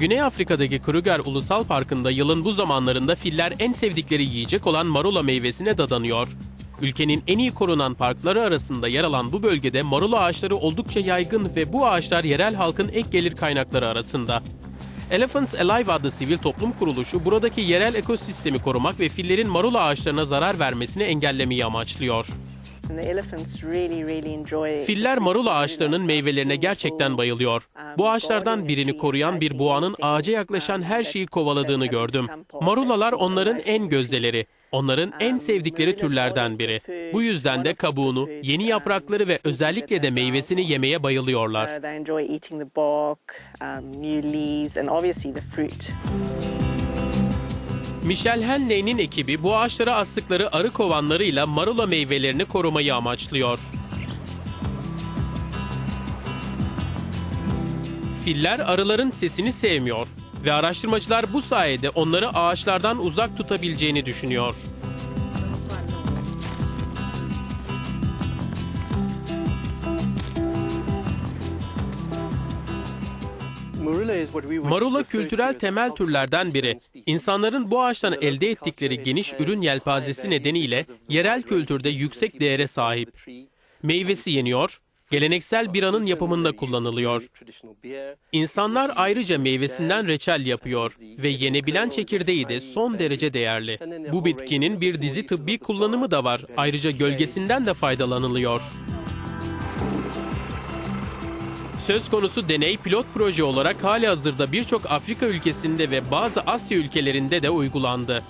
Güney Afrika'daki Kruger Ulusal Parkı'nda yılın bu zamanlarında filler en sevdikleri yiyecek olan marula meyvesine dadanıyor. Ülkenin en iyi korunan parkları arasında yer alan bu bölgede marula ağaçları oldukça yaygın ve bu ağaçlar yerel halkın ek gelir kaynakları arasında. Elephants Alive adlı sivil toplum kuruluşu buradaki yerel ekosistemi korumak ve fillerin marula ağaçlarına zarar vermesini engellemeyi amaçlıyor. Filler marula ağaçlarının meyvelerine gerçekten bayılıyor. Bu ağaçlardan birini koruyan bir boğanın ağaca yaklaşan her şeyi kovaladığını gördüm. Marulalar onların en gözdeleri. Onların en sevdikleri türlerden biri. Bu yüzden de kabuğunu, yeni yaprakları ve özellikle de meyvesini yemeye bayılıyorlar. Michel Henley'nin ekibi bu ağaçlara astıkları arı kovanlarıyla marula meyvelerini korumayı amaçlıyor. Filler arıların sesini sevmiyor ve araştırmacılar bu sayede onları ağaçlardan uzak tutabileceğini düşünüyor. Marula kültürel temel türlerden biri. İnsanların bu ağaçtan elde ettikleri geniş ürün yelpazesi nedeniyle yerel kültürde yüksek değere sahip. Meyvesi yeniyor, geleneksel biranın yapımında kullanılıyor. İnsanlar ayrıca meyvesinden reçel yapıyor ve yenebilen çekirdeği de son derece değerli. Bu bitkinin bir dizi tıbbi kullanımı da var. Ayrıca gölgesinden de faydalanılıyor. Söz konusu deney pilot proje olarak hali hazırda birçok Afrika ülkesinde ve bazı Asya ülkelerinde de uygulandı.